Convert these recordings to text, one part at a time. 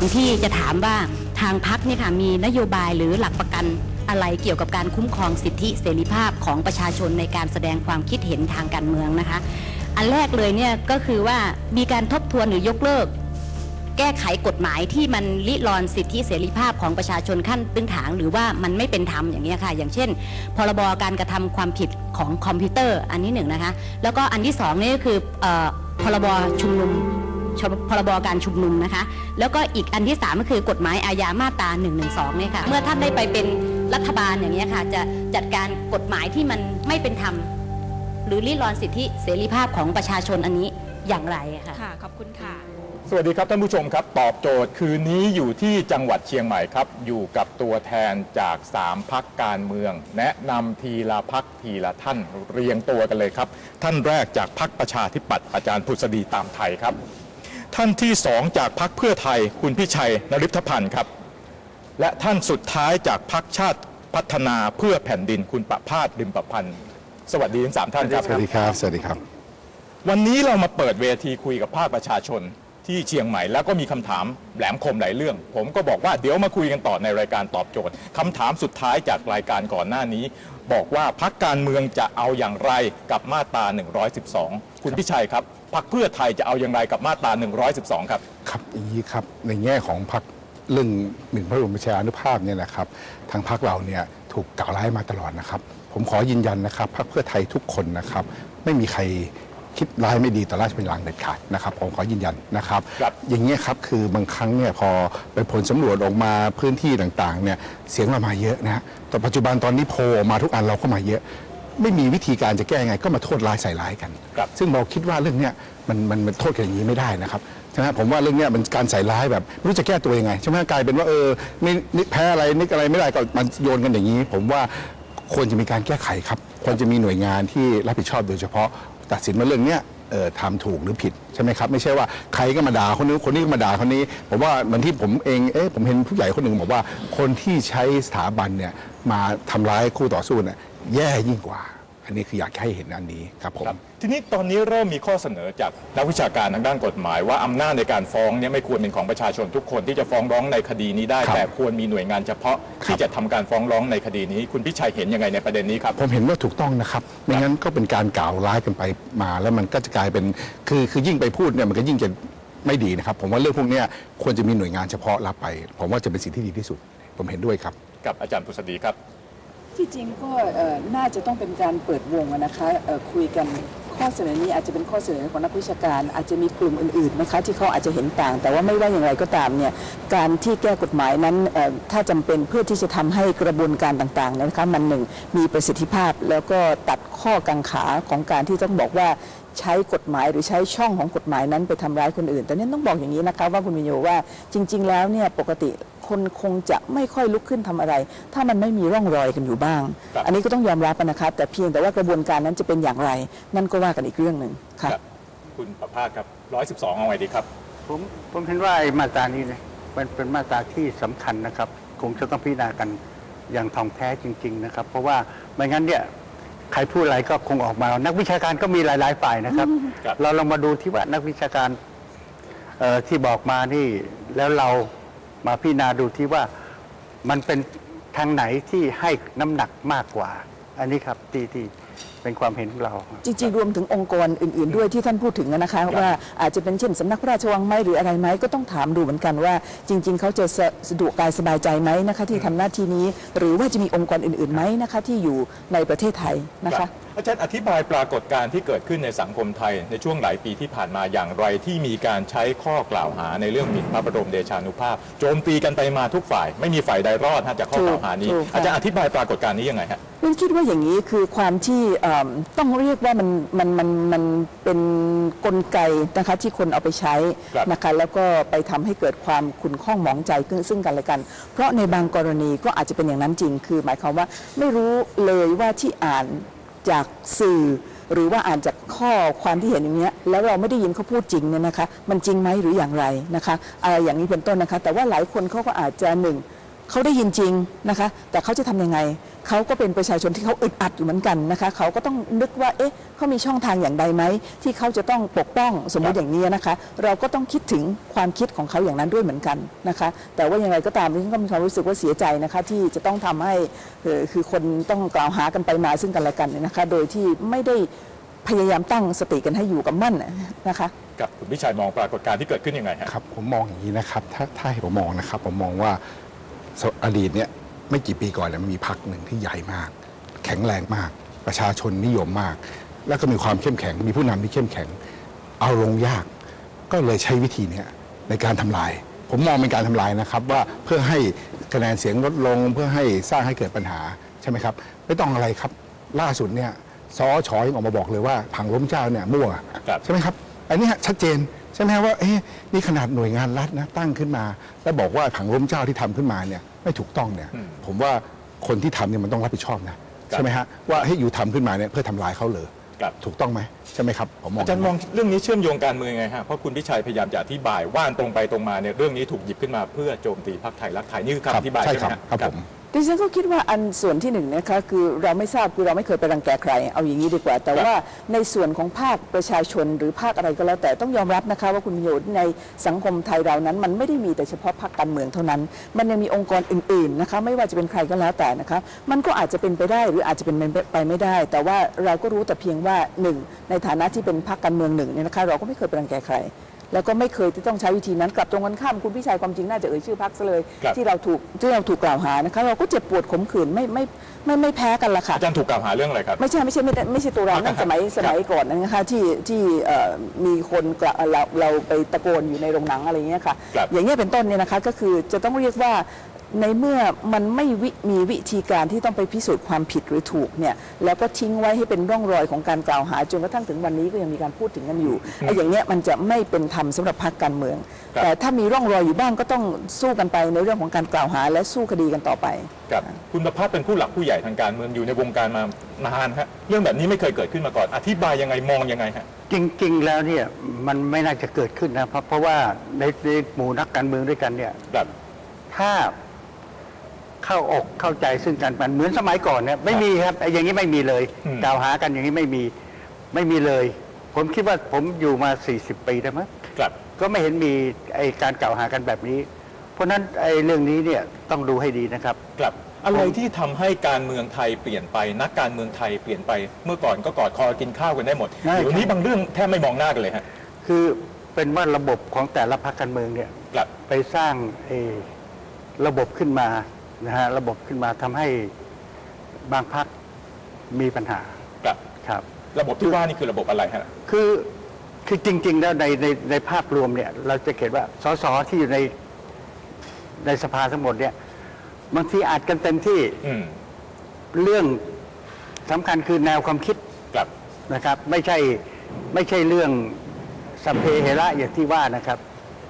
ามที่จะถามว่าทางพักนี่ค่ะมีนโยบายหรือหลักประกันอะไรเกี่ยวกับการคุ้มครองสิทธิเสรีภาพของประชาชนในการแสดงความคิดเห็นทางการเมืองนะคะ อันแรกเลยเนี่ยก็คือว่ามีการทบทวนหรือยกเลิก แก้ไขกฎหมายที่มันลิรอนสิทธิเสรีภาพของประชาชนขั้นพื้นฐานหรือว่ามันไม่เป็นธรรมอย่างนี้ค่ะ อย่างเช่น พรบการกระทำความผิดของคอมพิวเตอร์อันนี้หนึ่งนะคะ แล้วก็อันที่สองนี่ก็คือออพรบชุมนุม พรบการชุมนุมนะคะ แล้วก็อีกอันที่สามก็คือกฎหมายอาญามาตรา1นึเนี่ยค่ะ เมื่อท่านได้ไปเป็นรัฐบาลอย่างนี้ยค่ะ จะจัดการกฎหมายที่มันไม่เป็นธรรม หรือลิรอนสิทธิเสรีภาพของประชาชนอันนี้อย่างไรค่ะค่ะ ขอบคุณค่ะ สวัสดีครับท่านผู้ชมครับ ตอบโจทย์คืนนี้อยู่ที่จังหวัดเชียงใหม่ครับ อยู่กับตัวแทนจาก 3 พักการเมือง แนะนำทีละพักทีละท่านเรียงตัวกันเลยครับ ท่านแรกจากพักประชาธิปัตย์อาจารย์พุษดีตามไทยครับ ท่านที่สองจากพักเพื่อไทยคุณพิชัยนริพพันธ์ครับ และท่านสุดท้ายจากพักชาติพัฒนาเพื่อแผ่นดินคุณประภาสริมประพันธ์สวัสดีทั้งสามท่านครับสวัสดีครับสวัสดีครับ วันนี้เรามาเปิดเวทีคุยกับภาคประชาชนที่เชียงใหม่ แล้วก็มีคำถามแหลมคมหลายเรื่อง ผมก็บอกว่าเดี๋ยวมาคุยกันต่อในรายการตอบโจทย์คำถามสุดท้ายจากรายการก่อนหน้านี้ บอกว่าพักการเมืองจะเอาอย่างไรกับมาตรา112 คุณพิชัยครับพักเพื่อไทยจะเอาอย่างไรกับมาตรา 112 ครับ ครับอย่างนี้ครับในแง่ของพรรคเรื่องหนึ่งพระบรมราชานุภาพเนี่ยนะครับ ทางพรรคเราเนี่ยถูกกล่าวร้ายมาตลอดนะครับ ผมขอยืนยันนะครับพรรคเพื่อไทยทุกคนนะครับ ไม่มีใครคิดร้ายไม่ดีต่อราชบัลลังก์เด็ดขาดนะครับผมขอยืนยันนะครับ ครับ อย่างนี้ยครับคือบางครั้งเนี่ยพอไปผลสำรวจออกมาพื้นที่ต่างๆเนี่ยเสียงเรามาเยอะนะฮะแต่ปัจจุบันตอนนี้โพลออกมาทุกอันเราก็มาเยอะ ไม่มีวิธีการจะแก้ยังไง ก็มาโทษร้ายใส่ร้ายกัน ครับ ซึ่งเราคิดว่าเรื่องเนี้ยมันมันมันโทษกันอย่างนี้ไม่ได้นะครับใช่ไหมผมว่าเรื่องเนี้ยมันการใส่ร้ายแบบไม่รู้จะแก้ตัวยังไงใช่ไหมกลายเป็นว่าเออไม่นิแพ้อะไรนึกอะไรไม่ได้ก็มันโยนกันอย่างนี้ ผมว่าควรจะมีการแก้ไขครับควรจะมีหน่วยงานที่รับผิดชอบโดยเฉพาะตัดสินว่าเรื่องเนี้ยเออทำถูกหรือผิดใช่ไหมครับ ไม่ใช่ว่าใครก็มาด่าคนนู้นคนนี้ก็มาด่าคนนี้ผมว่าเหมือนที่ผมเองเอ๊ะผมเห็นผู้ใหญ่คนหนึ่งบอกว่าคนที่ใช้สถาบันเนี่ยมาทำร้ายคู่ต่อสู้เนี่ยแย่ยิ่งกว่า อันนี้คืออยากให้เห็นอันนี้ครับผมครับทีนี้ตอนนี้เริ่มมีข้อเสนอจากนักวิชาการทางด้านกฎหมาย ว่าอำนาจในการฟ้องเนี่ยไม่ควรเป็นของประชาชนทุกคนที่จะฟ้องร้องในคดีนี้ได้ครับแต่ควรมีหน่วยงานเฉพาะครับที่จะทำการฟ้องร้องในคดีนี้ คุณพิชัยเห็นยังไงในประเด็นนี้ครับผมเห็นว่าถูกต้องนะครับไม่งั้นก็เป็นการกล่าวร้ายกันไปมา แล้วมันก็จะกลายเป็นคือคือยิ่งไปพูดเนี่ยมันก็ยิ่งจะไม่ดีนะครับ ผมว่าเรื่องพวกเนี้ยควรจะมีหน่วยงานเฉพาะรับไป ผมว่าจะเป็นสิ่งที่ดีที่สุด ผมเห็นด้วยครับ กับอาจารย์พุษดีครับ ที่จริงก็น่าจะต้องเป็นการเปิดวงนะคะคุยกันข้อเสนอนี้อาจจะเป็นข้อเสนอของนักวิชาการ อาจจะมีกลุ่มอื่นๆนะคะที่เขาอาจจะเห็นต่าง แต่ว่าไม่ว่าอย่างไรก็ตามเนี่ยการที่แก้กฎหมายนั้นถ้าจำเป็นเพื่อที่จะทำให้กระบวนการต่างๆนะคะมันหนึ่งมีประสิทธิภาพแล้วก็ตัดข้อกังขาของการที่ต้องบอกว่า ใช้กฎหมายหรือใช้ช่องของกฎหมายนั้นไปทำร้ายคนอื่น แต่เนี่ยต้องบอกอย่างนี้นะคะว่าคุณวิญโยว่าจริง ๆ แล้วเนี่ยปกติคนคงจะไม่ค่อยลุกขึ้นทำอะไร ถ้ามันไม่มีร่องรอยกันอยู่บ้างครับอันนี้ก็ต้องยอมรับนะคะแต่เพียงแต่ว่ากระบวนการนั้นจะเป็นอย่างไร นั่นก็ว่ากันอีกเรื่องหนึ่งค่ะคุณประภาสครับ112 เอาไงดีครับ ผมผมเห็นว่าไอ้มาตรานี้เนี่ยมันเป็นมาตราที่สำคัญนะครับ คงจะต้องพิจารณากันอย่างท่องแท้จริง ๆ นะครับ เพราะว่าไม่งั้นเนี่ย ใครพูดอะไรก็คงออกมา นักวิชาการก็มีหลาย ๆ ฝ่ายนะครับ ครับ เราลองมาดูที่ว่านักวิชาการเอ่อที่บอกมานี่ แล้วเรามาพิจารณาดูที่ว่ามันเป็นทางไหนที่ให้น้ำหนักมากกว่า อันนี้ครับที่ที่ เป็นความเห็นของเรา จริงๆ รวมถึงองค์กรอื่น ๆ ด้วยที่ท่านพูดถึงนะคะ ว่าอาจจะเป็นเช่นสำนักพระราชวังไหมหรืออะไรไหมก็ต้องถามดูเหมือนกันว่า จริง ๆ เขาจะสะสะดวกกายสบายใจไหมนะคะที่ทำหน้าที่นี้ หรือว่าจะมีองค์กรอื่นๆไหมนะคะที่อยู่ในประเทศไทยนะครัคะบอาจารย์อธิบายปรากฏการณ์ที่เกิดขึ้นในสังคมไทย ในช่วงหลายปีที่ผ่านมาอย่างไรที่มีการใช้ข้อกล่าวหาในเรื่องหมิ่นพระบรมเดชานุภาพโจมตีกันไปมาทุกฝ่าย ไม่มีฝ่ายใดรอดฮะจากข้อกล่าวหานี้ถูกถูกค่ะอาจารย์อธิบายปรากฏการณ์นี้ยังไงฮะเรื่องคิดว่าอย่างนี้คือความที่เอิ่มต้องเรียกว่ามันมันมันมันเป็นกลไกนะคะที่คนเอาไปใช้ครับนะคะแล้วก็ไปทำให้เกิดความขุ่นข้องหมองใจซึ่งกันและกัน เพราะในบางกรณีก็อาจจะเป็นอย่างนั้นจริง คือหมายความว่าไม่รู้เลยว่าที่อ่านจากสื่อ หรือว่าอ่านจากข้อความที่เห็นอย่างเนี้ยแล้วเราไม่ได้ยินเขาพูดจริงเนี่ยนะคะ มันจริงไหมหรืออย่างไรนะคะอะไรอย่างนี้เป็นต้นนะคะ แต่ว่าหลายคนเขาก็อาจจะหนึ่ง เขาได้ยินจริงนะคะ แต่เขาจะทำยังไง เขาก็เป็นประชาชนที่เขาอึดอัดอยู่เหมือนกันนะคะ เขาก็ต้องนึกว่า เอ๊ะเขามีช่องทางอย่างใดไหม ที่เขาจะต้องปกป้องสมมติอย่างนี้นะคะ เราก็ต้องคิดถึงความคิดของเขาอย่างนั้นด้วยเหมือนกันนะคะ แต่ว่ายังไงก็ตามดิฉันก็มีความรู้สึกว่าเสียใจนะคะ ที่จะต้องทำให้เอ่อคือคนต้องกล่าวหากันไปมาซึ่งกันและกันเนี่ยนะคะ โดยที่ไม่ได้พยายามตั้งสติกันให้อยู่กับมั่นนะคะกับคุณพิชัยมองปรากฏการณ์ที่เกิดขึ้นยังไงฮะครับผมมองอย่างนี้นะครับถ้าถ้าให้ผมมองนะครับ ผมมองว่าส อดีตเนี่ยไม่กี่ปีก่อนเนี่ยมันมีพักหนึ่งที่ใหญ่มาก แข็งแรงมาก ประชาชนนิยมมาก แล้วก็มีความเข้มแข็ง มีผู้นำที่เข้มแข็ง เอาลงยาก ก็เลยใช้วิธีเนี้ยในการทำลาย ผมมองเป็นการทำลายนะครับ ว่าเพื่อให้คะแนนเสียงลดลง เพื่อให้สร้างให้เกิดปัญหาใช่ไหมครับ ไม่ต้องอะไรครับ ล่าสุดเนี่ยซอชอยังออกมาบอกเลยว่าผังล้มเจ้าเนี่ยมั่วครับใช่ไหมครับ อันนี้ชัดเจน ใช่ไหมครับว่าเอ๊ะนี่ขนาดหน่วยงานรัฐนะตั้งขึ้นมา แล้วบอกว่าผังล้มเจ้าที่ทำขึ้นมาเนี่ยไม่ถูกต้องเนี่ยอืมผมว่าคนที่ทำเนี่ยมันต้องรับผิดชอบนะใช่ไหมฮะว่าให้อยู่ทำขึ้นมาเนี่ยเพื่อทำลายเขาเลยครับถูกต้องไหมใช่ไหมครับผมมองอาจารย์มองเรื่องนี้เชื่อมโยงการเมืองยังไงฮะเพราะคุณพิชัยพยายามจะอธิบายว่านตรงไปตรงมาเนี่ยเรื่องนี้ถูกหยิบขึ้นมาเพื่อโจมตีพรรคไทยรักไทยนี่คือครับคำอธิบายใช่ใช่ไหคมรับฮะครับผม ดิฉันก็คิดว่าอันส่วนที่หนึ่งนะคะคือเราไม่ทราบคือเราไม่เคยไปรังแกใคร เอาอย่างนี้ดีกว่า แต่ว่าในส่วนของภาคประชาชนหรือภาคอะไรก็แล้วแต่ต้องยอมรับนะคะ ว่าคุณประโยชน์ในสังคมไทยเรานั้น มันไม่ได้มีแต่เฉพาะพรรคการเมืองเท่านั้น มันยังมีองค์กรอื่นๆนะคะไม่ว่าจะเป็นใครก็แล้วแต่นะคะมันก็อาจจะเป็นไปได้หรืออาจจะเป็นไปไม่ได้ แต่ว่าเราก็รู้แต่เพียงว่าหนึ่งในฐานะที่เป็นพรรคการเมืองหนึ่งเนี่ยนะคะเราก็ไม่เคยไปรังแกใคร แล้วก็ไม่เคยที่ต้องใช้วิธีนั้นกลับตรงกันข้ามคุณพิชัยความจริงน่าจะเอ่ยชื่อพรรคซะเลย ครับที่เราถูกที่เราถูกกล่าวหานะคะเราก็เจ็บปวดขมขื่นไม่ไม่ไม่ไม่แพ้กันละค่ะ อาจารย์ถูกกล่าวหาเรื่องอะไรครับ ไม่ใช่ไม่ใช่ไม่ได้ไม่ใช่ตัวเรานั่นสมัยครับสมัยก่อนนะคะที่ที่เอ่อมีคนกล่าวเราเราไปตะโกนอยู่ในโรงหนังอะไรอย่างเงี้ยค่ะ ครับอย่างเงี้ยเป็นต้นเนี่ยนะคะก็คือจะต้องเรียกว่า ในเมื่อมันไม่วิมีวิธีการที่ต้องไปพิสูจน์ความผิดหรือถูกเนี่ยแล้วก็ทิ้งไว้ให้เป็นร่องรอยของการกล่าวหาจนกระทั่งถึงวันนี้ก็ยังมีการพูดถึงกันอยู่ไอ้อย่างเงี้ยมันจะไม่เป็นธรรมสำหรับพรรคการเมืองครับแต่ถ้ามีร่องรอยอยู่บ้างก็ต้องสู้กันไปในเรื่องของการกล่าวหาและสู้คดีกันต่อไปครับคุณประภาสเป็นผู้หลักผู้ใหญ่ทางการเมืองอยู่ในวงการมานานฮะเรื่องแบบนี้ไม่เคยเกิดขึ้นมาก่อน อธิบายยังไงมองยังไงฮะจริง ๆ แล้วเนี่ยมันไม่น่าจะเกิดขึ้นนะเพราะเพราะว่าในในหมู่นักการเมืองด้วยกันเนี่ยแบบถ้า เข้าอกเข้าใจซึ่งกันมันเหมือนสมัยก่อนเนี่ยไม่มีครับไอ้อย่างนี้ไม่มีเลยอืม กล่าวหากันอย่างนี้ไม่มีไม่มีเลย ผมคิดว่าผมอยู่มา 40 ปีได้มั้งกลับก็ไม่เห็นมีไอ้การกล่าวหากันแบบนี้ เพราะฉะนั้นไอ้เรื่องนี้เนี่ยต้องดูให้ดีนะครับกลับอะไรที่ทำให้การเมืองไทยเปลี่ยนไป นักการเมืองไทยเปลี่ยนไปเมื่อก่อนก็กอดคอกินข้าวกันได้หมดใช่เดี๋ยวนี้บางเรื่องแทบไม่มองหน้ากันเลยฮะคือเป็นว่าระบบของแต่ละพรรคการเมืองเนี่ยกลับ ไปสร้างไอ้ระบบขึ้นมา นะฮะระบบขึ้นมาทำให้บางพรรคมีปัญหากลับ ครับ ระบบที่ว่านี่คือระบบอะไรฮะ คือคือจริง ๆ แล้วในในในภาพรวมเนี่ย เราจะเห็นว่าสสที่อยู่ในในสภาทั้งหมดเนี่ยบางทีอาจกันเต็มที่อืมเรื่องสำคัญคือแนวความคิดกลับ นะครับ ไม่ใช่ไม่ใช่เรื่องสัพเพเหระอย่างที่ว่านะครับ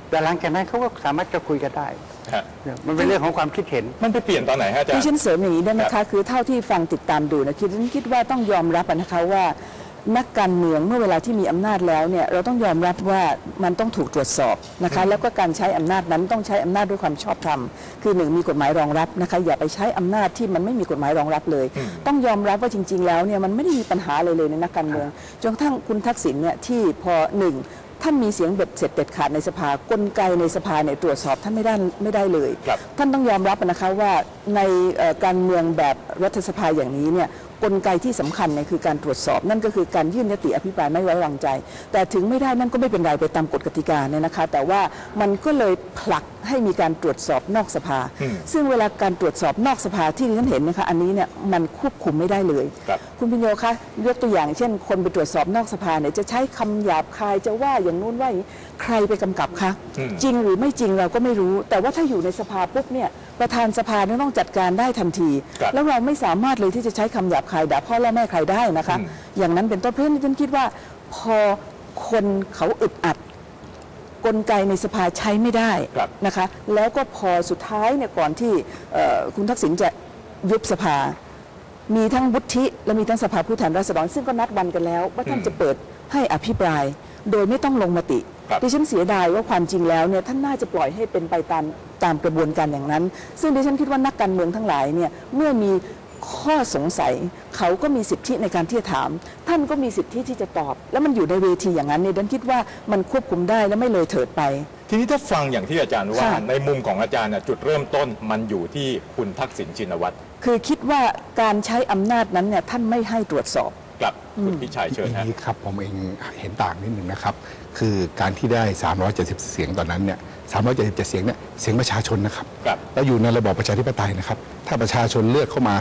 แต่หลังจากนั้นเขาก็สามารถจะคุยกันได้ ฮะ มันเป็นเรื่องของความคิดเห็น มันไปเปลี่ยนตอนไหนฮะอาจารดิย์ ฉันเสริมอย่างนี้ได้ไหมครัคะบ คือเท่าที่ฟังติดตามดูนะคิดฉันคิดว่าต้องยอมรับอะนะคะว่า นักการเมืองเมื่อเวลาที่มีอำนาจแล้วเนี่ยเราต้องยอมรับว่ามันต้องถูกตรวจสอบนะคะแล้วก็การใช้อำนาจนั้นต้องใช้อำนาจด้วยความชอบธรรมคือหนึ่งมีกฎหมายรองรับนะคะอย่าไปใช้อำนาจที่มันไม่มีกฎหมายรองรับเลย ต้องยอมรับว่าจริง ๆ แล้วเนี่ยมันไม่ได้มีปัญหาเลยเลยในนักการเมืองจนกระทั่งคุณทักษิณเนี่ยที่พอหนึ่ง ท่านมีเสียงเบ็ดเสร็จเด็ดขาดในสภากลไกในสภาเนี่ยตรวจสอบท่านไม่ได้ไม่ได้เลยครับท่านต้องยอมรับนะคะว่าในเอ่อการเมืองแบบรัฐสภาอย่างนี้เนี่ย กลไกที่สำคัญเนี่ยคือการตรวจสอบนั่นก็คือการยื่นยติอภิปรายไม่ไว้วางใจ แต่ถึงไม่ได้นั่นก็ไม่เป็นไรไปตามกฎกติกาเนี่ยนะคะ แต่ว่ามันก็เลยผลักให้มีการตรวจสอบนอกสภาอืมซึ่งเวลาการตรวจสอบนอกสภาที่ดิฉันเห็นนะคะอันนี้เนี่ยมันควบคุมไม่ได้เลยครับคุณพิญโยคะยกตัวอย่างเช่น คนไปตรวจสอบนอกสภาเนี่ยจะใช้คำหยาบคายจะว่าอย่างนู้นว่าอย่างนี้ใครไปกำกับคะอืมจริงหรือไม่จริงเราก็ไม่รู้ แต่ว่าถ้าอยู่ในสภาปุ๊บเนี่ย ประธานสภาเนี่ยต้องจัดการได้ทันที ครับแล้วเราไม่สามารถเลยที่จะใช้คำหยาบคายด่าพ่อและแม่ใครได้นะคะ อืม อย่างนั้นเป็นต้นเพราะฉะนั้นฉันคิดว่า พอคนเขาอึดอัด กลไกในสภาใช้ไม่ได้ครับนะคะ แล้วก็พอสุดท้ายเนี่ยก่อนที่เอ่อคุณทักษิณจะยุบสภา มีทั้งวุฒิและมีทั้งสภาผู้แทนราษฎรซึ่งก็นัดวันกันแล้ว ว่าท่านอืมจะเปิด ให้อภิปราย โดยไม่ต้องลงมติครับดิฉันเสียดายว่าความจริงแล้วเนี่ยท่านน่าจะปล่อยให้เป็นไปตามตามกระบวนการอย่างนั้น ซึ่งดิฉันคิดว่านักการเมืองทั้งหลายเนี่ยเมื่อมีข้อสงสัยเขาก็มีสิทธิในการที่จะถาม ท่านก็มีสิทธิที่จะตอบ แล้วมันอยู่ในเวทีอย่างนั้นเนี่ยดิฉันคิดว่ามันควบคุมได้และไม่เลยเถิดไป ทีนี้ถ้าฟังอย่างที่อาจารย์ว่าค่ะในมุมของอาจารย์น่ะจุดเริ่มต้นมันอยู่ที่คุณทักษิณชินวัตรคือคิดว่าการใช้อำนาจนั้นเนี่ยท่านไม่ให้ตรวจสอบ กับคุณพิชัยเชิญอย่าฮะงนี้ครับผมเองเห็นต่างนิดหนึ่งนะครับ คือการที่ได้ 370 เสียงตอนนั้นเนี่ย 377 เสียงเนี่ยเสียงประชาชนนะครับครับ เราอยู่ในระบอบประชาธิปไตยนะครับ ถ้าประชาชนเลือกเข้ามา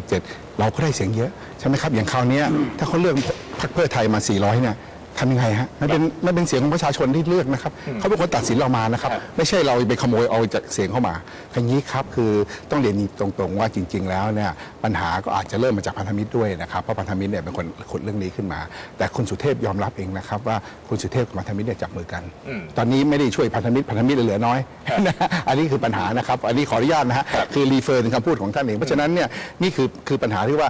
377 เราก็ได้เสียงเยอะใช่ไหมครับอย่างคราวเนี้ยถ้าเขาเลือกพรรคเพื่อไทยมา 400 เนี่ย ทำยังไงฮะมันเป็นมันเป็นเสียงของประชาชนที่เลือกนะครับเขาเป็นคนตัดสินเรามานะครับครับ ไม่ใช่เราไปขโมยเอาจากเสียงเข้ามาอย่างนี้ครับคือต้องเรียนตรงๆว่าจริง ๆ แล้วเนี่ยปัญหาก็อาจจะเริ่มมาจากพันธมิตรด้วยนะครับเพราะพันธมิตรเนี่ยเป็นคนขุดเรื่องนี้ขึ้นมา แต่คุณสุเทพยอมรับเองนะครับว่าคุณสุเทพกับพันธมิตรเนี่ยจับมือกันอืมตอนนี้ไม่ได้ช่วยพันธมิตรพันธมิตรเหลือน้อยครับนะฮะอันนี้คือปัญหานะครับ อันนี้ขออนุญาตนะฮะครับคือรีเฟอร์ถึงคำพูดของท่านเองเพราะฉะนั้นเนี่ยนี่คือคือปัญหาที่ว่า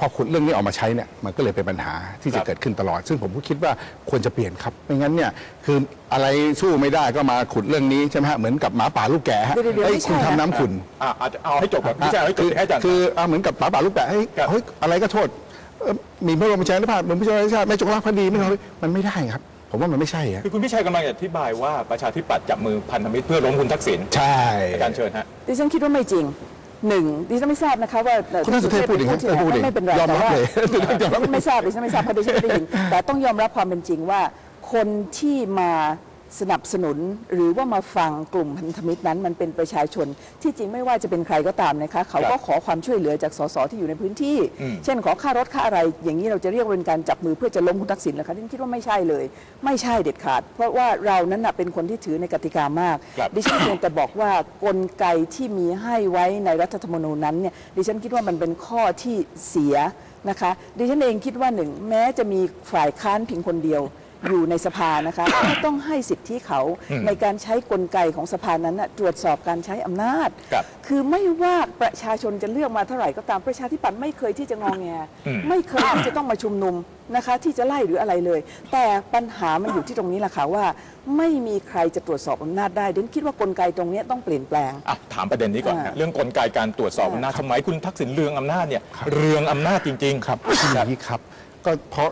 พอขุดเรื่องนี้ออกมาใช้เนี่ยมันก็เลยเป็นปัญหาที่ครัจะบเกิดขึ้นตลอด ซึ่งผมก็คิดว่าควรจะเปลี่ยนครับไม่งั้นเนี่ยคืออะไรสู้ไม่ได้ก็มาขุดเรื่องนี้ใช่ไหมฮะเหมือนกับหมาป่าลูกแกะฮะเดี๋ยวๆๆเฮ้ยไม่ใช่คุณนะทำน้ำขุนอะอาจจะเอาให้จบก่อนพี่ชัยเอาให้จบให้อาจารย์ คือเอาเหมือนกับหมาป่าลูกแกะเฮ้ยครับ เฮ้ยอะไรก็โทษเอ่อมีพระบรมชาติภาพเหมือนพระเจ้าชาติไม่จงรักภักดีไม่ทำมันไม่ได้ครับ ผมว่ามันไม่ใช่อะคือคุณพิชัยกำลังอธิบายว่าประชาธิปัตย์จับมือพันธมิตรเพื่อล้มคุณทักษิณใช่อาจารย์เชิญฮะดิฉันคิดว่าไม่จริง หนึ่งดิฉันไม่ทราบนะคะว่าอ่อคุณท่านสุเทพพูดอย่างนั้นที่ไหนพูดเองไม่เป็นไรยอมรับแต่ว่าเลยยอมรับดิฉันไม่ทราบดิฉันไม่ทราบเพราะดิฉันไม่ได้ยินแต่ต้องยอมรับความเป็นจริงว่าคนที่มา สนับสนุนหรือว่ามาฟังกลุ่มพันธมิตรนั้นมันเป็นประชาชน ที่จริงไม่ว่าจะเป็นใครก็ตามนะคะเขาก็ขอความช่วยเหลือจากสสที่อยู่ในพื้นที่อืมเช่นขอค่ารถค่าอะไร อย่างนี้เราจะเรียกว่าเป็นการจับมือเพื่อจะล้มคุณทักษิณเหรอคะดิฉันคิดว่าไม่ใช่เลย ไม่ใช่เด็ดขาด เพราะว่าเรานั้นนะเป็นคนที่ถือในกติกามากครับดิฉันเพียงแต่บอกว่ากลไกที่มีให้ไว้ในรัฐธรรมนูญนั้นเนี่ยดิฉันคิดว่ามันเป็นข้อที่เสียนะคะดิฉันเองคิดว่าหนึ่งแม้จะมีฝ่ายค้านเพียงคนเดียว อยู่ในสภานะคะ ก็ต้องให้สิทธิเขาอืมในการใช้กลไกของสภานั้นนะตรวจสอบการใช้อำนาจ ครับคือไม่ว่าประชาชนจะเลือกมาเท่าไหร่ก็ตามประชาธิปัตย์ไม่เคยที่จะงองแงอืมไม่เคยที่จะต้องมาชุมนุมนะคะ ที่จะไล่หรืออะไรเลย แต่ปัญหามันอยู่ที่ตรงนี้แหละค่ะว่า ไม่มีใครจะตรวจสอบอำนาจได้เดนคิดว่ากลไกตรงนี้ต้องเปลี่ยนแปลง อะถามประเด็นนี้ก่อนอ่าฮะเรื่องกลไกการตรวจสอบอำนาจสมัยคุณทักษิณเรืองอำนาจเนี่ยเรืองอำนาจจริง ๆ ครับ คืออย่างนี้ครับ ก็เพราะ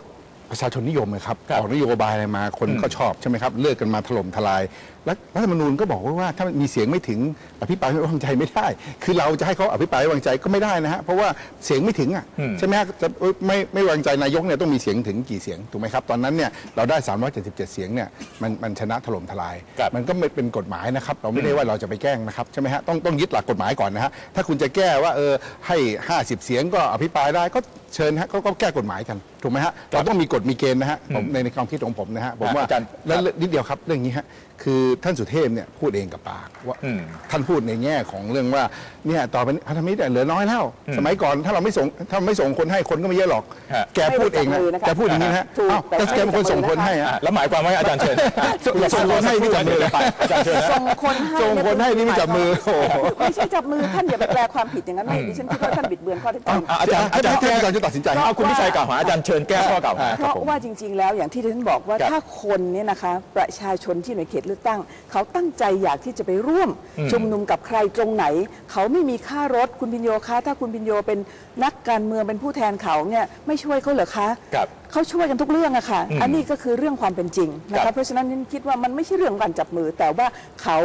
ประชาชนนิยมไงครับครับออกนโยบายอะไรมาคนก็ชอบใช่ไหมครับเลือกกันมาถล่มทลายและรัฐธรรมนูญก็บอกไว้ว่าถ้ามีเสียงไม่ถึงอภิปรายไม่ไว้วางใจไม่ได้ คือเราจะให้เขาอภิปรายไม่ไว้วางใจก็ไม่ได้นะฮะเพราะว่าเสียงไม่ถึงอะอืมใช่ไหมฮะจะเอ้ยไม่ไม่วางใจนายกเนี่ยต้องมีเสียงถึงกี่เสียงถูกไหมครับตอนนั้นเนี่ยเราได้ 377 เสียงเนี่ยมันมันชนะถล่มทลายครับมันก็ไม่เป็นกฎหมายนะครับเราไม่ได้ว่าเราจะไปแกล้งนะครับใช่ไหมฮะต้องต้องยึดหลักกฎหมายก่อนนะฮะถ้าคุณจะแก้ว่าเออให้ 50 เสียงก็อภิปรายได้ก็เชิญฮะก็ก็แก้กฎหมายกันถูกไหมฮะเราต้องมีกฎมีเกณฑ์นะฮะผมในในความคิดของผมนะฮะผมว่าอาจารย์แล้วนิดเดียวครับเรื่องนี้ฮะคือท่านสุเทพเนี่ยพูดเองกับปากว่าอืมท่านพูดในแง่ของเรื่องว่าเนี่ยต่อไปนี้พันธมิตรเนี่ยเหลือน้อยแล้วอืมสมัยก่อนถ้าเราไม่ส่งถ้าไม่ส่งคนให้คนก็ไม่เยอะหรอกฮะแกพูดเองนะไม่ได้จับมือนะคะแกพูดอย่างนี้นะฮะถูกอ้าวแต่แต่แกเป็นคนส่งคนให้อะอะแล้วหมายความว่าอาจารย์เชิญอะส่งส่งคนให้นี่จับมือเดี๋ยวไปอาจารย์เชิญนะส่งคนให้ส่งคนให้นี่ไม่จับมือโอ้โหไม่ใช่จับมือท่านอย่าไปแปลความผิดอย่างนั้นไม่ดิฉันคิดว่าท่านบิดเบือนข้อเท็จจริงอะอาจารย์อาจารย์ให้อาจารย์จะตัดสินใจเอาคุณพิชัยกล่าวหาอาจารย์เชิญแก้ข้อกล่าวหาเพราะว่าจริง ๆ แล้วอย่างที่ท่านบอกว่าครับถ้าคนเนี่ยนะคะประชาชนที่ในเขตเลือกตั้ง เขาตั้งใจอยากที่จะไปร่วม อืมชุมนุมกับใครตรงไหน เขาไม่มีค่ารถคุณพินโยคะถ้าคุณพินโยเป็นนักการเมืองเป็นผู้แทนเขาเนี่ยไม่ช่วยเขาเหรอคะครับเขาช่วยกันทุกเรื่องอะค่ะอืมอันนี้ก็คือเรื่องความเป็นจริงนะครัคะบ เพราะฉะนั้นฉันคิดว่ามันไม่ใช่เรื่องการจับมือ แต่ว่าเขา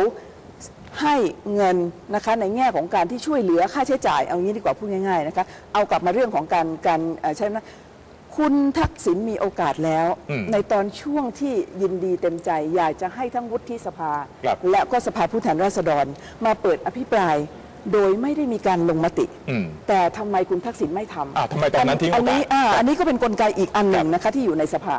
ให้เงินนะคะในแง่ของการที่ช่วยเหลือค่าใช้จ่ายเอางี้ดีกว่าพูดง่ายๆนะคะเอากลับมาเรื่องของการการเอ่อใช่ไหม คุณทักษิณมีโอกาสแล้ว อืมในตอนช่วงที่ยินดีเต็มใจ อยากจะให้ทั้งวุฒิสภา ครับ และก็สภาผู้แทนราษฎรมาเปิดอภิปราย โดยไม่ได้มีการลงมติ อืม แต่ทำไมคุณทักษิณไม่ทำอะทำไมตอนนั้นทิ้งโอกาส อันนี้อ่าอันนี้ก็เป็นกลไกอีกอันหนึ่งนะคะที่อยู่ในสภา